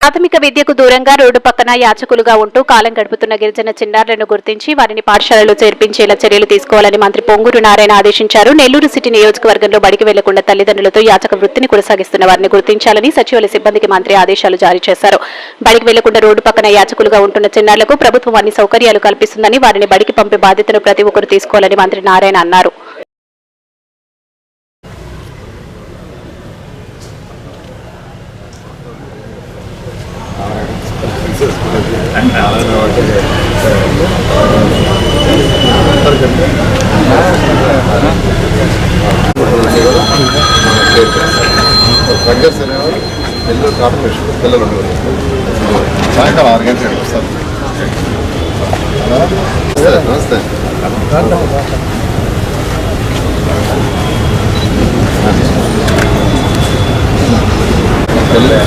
ప్రాథమిక విద్యకు దూరంగా రోడ్డు పక్కన యాచకులుగా ఉంటూ కాలం గడుపుతున్న గిరిజన చిన్నారులను గుర్తించి వారిని పాఠశాలలో చేర్పించేలా చర్యలు తీసుకోవాలని మంత్రి పొంగూరు నారాయణ ఆదేశించారు. నెల్లూరు సిటీ నియోజకవర్గంలో బడికి వెళ్ళకుండా తల్లిదండ్రులతో యాచక వృత్తిని కొనసాగిస్తున్న వారిని గుర్తించాలని సచివాలయ సిబ్బందికి మంత్రి ఆదేశాలు జారీ చేశారు. బడికి వెళ్ళకుండా రోడ్డు పక్కన యాచకులుగా ఉంటున్న చిన్నారులకు ప్రభుత్వం అన్ని సౌకర్యాలు కల్పిస్తుందని వారిని బడికి పంపే బాధ్యతను ప్రతి ఒక్కరు తీసుకోవాలని మంత్రి నారాయణ అన్నారు. దగ్గర శనివారం నెల్లూరు కార్పొరేషన్ పిల్లలు ఉండేవారు సాయంకాలం ఆరు గంటలకు వస్తారు నమస్తే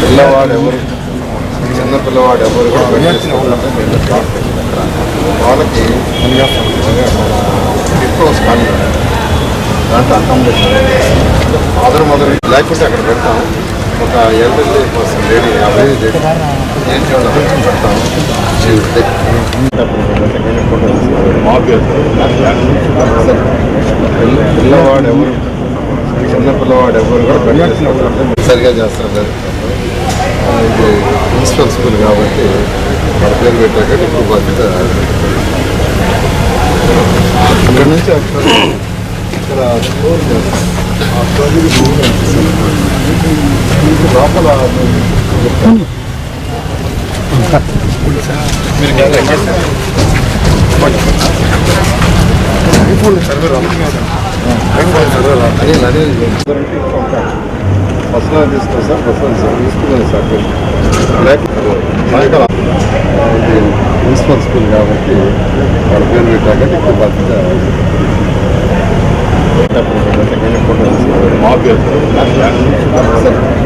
పిల్లవాడు ఎవరు? చిన్న పిల్లవాడు ఎవరు వాళ్ళకి డిప్లోస్ కానీ దాంట్లో అకామిడేషన్ ఆధార్ మొదలు లేకపోతే అక్కడ పెడతాం. ఒక ఎల్డర్లీ పర్సన్ లేడీ యాభై లేడీ ఏం చేయాలి పెడతాం. పిల్ల- పిల్లవాడు ఎవరు చిన్న పిల్లవాడు ఎవరు కూడా సరిగా చేస్తారు సార్ ఇది ప్రిన్సిపల్ స్కూల్ కాబట్టి వాళ్ళ పేరు పెట్టాక ఇప్పుడు బాధ్యత ఇక్కడ నుంచి అక్కడ ఇక్కడ స్టోర్ చేస్తాం ఆ స్టోర్ లోపల అనిల్ అనిల్ బస్సులో తీసుకుని సార్ బస్సులో సార్ తీసుకున్నాను సార్ సాయంకాలం ఇది స్కూల్ కాబట్టి వాళ్ళ పేరు పెట్టాక ఇప్పుడు బాధ్యత మా పేరు సార్